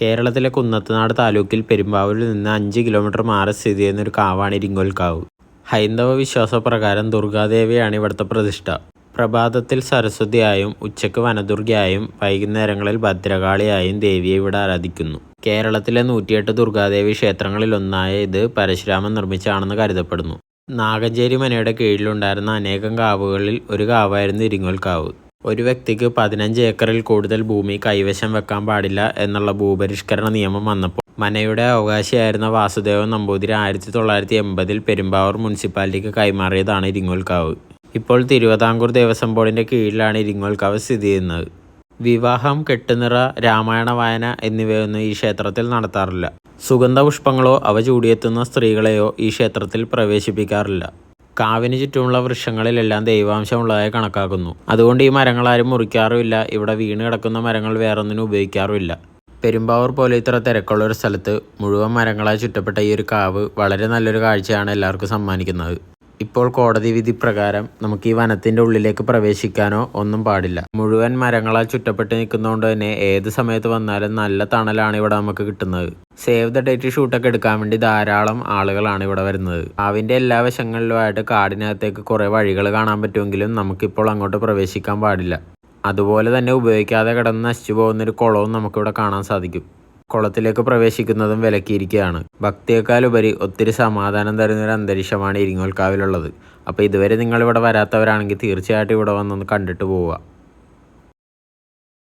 കേരളത്തിലെ കുന്നത്തനാട് താലൂക്കിൽ പെരുമ്പാവൂരിൽ നിന്ന് അഞ്ച് കിലോമീറ്റർ മാറി സ്ഥിതി ചെയ്യുന്ന ഒരു കാവാണ് ഇരിങ്ങോൽ കാവ് ഹൈന്ദവ വിശ്വാസപ്രകാരം ദുർഗാദേവിയാണ് ഇവിടുത്തെ പ്രതിഷ്ഠ. പ്രഭാതത്തിൽ സരസ്വതിയായും ഉച്ചയ്ക്ക് വനദുർഗയായും വൈകുന്നേരങ്ങളിൽ ഭദ്രകാളിയായും ദേവിയെ ഇവിടെ ആരാധിക്കുന്നു. കേരളത്തിലെ നൂറ്റിയെട്ട് ദുർഗാദേവി ക്ഷേത്രങ്ങളിലൊന്നായ ഇത് പരശുരാമൻ നിർമ്മിച്ചാണെന്ന് കരുതപ്പെടുന്നു. നാഗഞ്ചേരി മനയുടെ കീഴിലുണ്ടായിരുന്ന അനേകം കാവുകളിൽ ഒരു കാവായിരുന്നു ഇരിങ്ങോൽ കാവ് ഒരു വ്യക്തിക്ക് പതിനഞ്ച് ഏക്കറിൽ കൂടുതൽ ഭൂമി കൈവശം വെക്കാൻ പാടില്ല എന്നുള്ള ഭൂപരിഷ്കരണ നിയമം വന്നപ്പോൾ മനയുടെ അവകാശിയായിരുന്ന വാസുദേവൻ നമ്പൂതിരി ആയിരത്തി തൊള്ളായിരത്തി എൺപതിൽ പെരുമ്പാവൂർ മുനിസിപ്പാലിറ്റിക്ക് കൈമാറിയതാണ് ഇരിങ്ങോൽക്കാവ്. ഇപ്പോൾ തിരുവിതാംകൂർ ദേവസ്വം ബോർഡിന്റെ കീഴിലാണ് ഇരിങ്ങോൽക്കാവ് സ്ഥിതി ചെയ്യുന്നത്. വിവാഹം കെട്ടുനിറ രാമായണ വായന എന്നിവയൊന്നും ഈ ക്ഷേത്രത്തിൽ നടത്താറില്ല. സുഗന്ധപുഷ്പങ്ങളോ അവ ചൂടിയെത്തുന്ന സ്ത്രീകളെയോ ഈ ക്ഷേത്രത്തിൽ പ്രവേശിപ്പിക്കാറില്ല. കാവിന് ചുറ്റുമുള്ള വൃക്ഷങ്ങളിലെല്ലാം ദൈവാംശമുള്ളതായി കണക്കാക്കുന്നു. അതുകൊണ്ട് ഈ മരങ്ങൾ ആരും മുറിക്കാറുമില്ല. ഇവിടെ വീണ് കിടക്കുന്ന മരങ്ങൾ വേറൊന്നിനും ഉപയോഗിക്കാറുമില്ല. പെരുമ്പാവൂർ പോലെ ഇത്ര തിരക്കുള്ള ഒരു സ്ഥലത്ത് മുഴുവൻ മരങ്ങളാൽ ചുറ്റപ്പെട്ട ഈ ഒരു കാവ് വളരെ നല്ലൊരു കാഴ്ചയാണ് എല്ലാവർക്കും സമ്മാനിക്കുന്നത്. ഇപ്പോൾ കോടതി വിധി പ്രകാരം നമുക്ക് ഈ വനത്തിന്റെ ഉള്ളിലേക്ക് പ്രവേശിക്കാനോ ഒന്നും പാടില്ല. മുഴുവൻ മരങ്ങളാൽ ചുറ്റപ്പെട്ട് നിൽക്കുന്നതുകൊണ്ട് തന്നെ ഏത് സമയത്ത് വന്നാലും നല്ല തണലാണ് ഇവിടെ നമുക്ക് കിട്ടുന്നത്. സേവ് ദ ഡേറ്റ് ഷൂട്ടൊക്കെ എടുക്കാൻ വേണ്ടി ധാരാളം ആളുകളാണ് ഇവിടെ വരുന്നത്. കാവിന്റെ എല്ലാ വശങ്ങളിലുമായിട്ട് കാടിനകത്തേക്ക് കുറേ വഴികൾ കാണാൻ പറ്റുമെങ്കിലും നമുക്കിപ്പോൾ അങ്ങോട്ട് പ്രവേശിക്കാൻ പാടില്ല. അതുപോലെ തന്നെ ഉപയോഗിക്കാതെ കിടന്ന് നശിച്ചു പോകുന്നൊരു കുളവും നമുക്കിവിടെ കാണാൻ സാധിക്കും. കുളത്തിലേക്ക് പ്രവേശിക്കുന്നതും വിലക്കിയിരിക്കുകയാണ്. ഭക്തിയേക്കാളുപരി ഒത്തിരി സമാധാനം തരുന്നൊരു അന്തരീക്ഷമാണ് ഇരിങ്ങോൽക്കാവിലുള്ളത്. അപ്പോൾ ഇതുവരെ നിങ്ങളിവിടെ വരാത്തവരാണെങ്കിൽ തീർച്ചയായിട്ടും ഇവിടെ വന്നൊന്ന് കണ്ടിട്ട് പോവുക.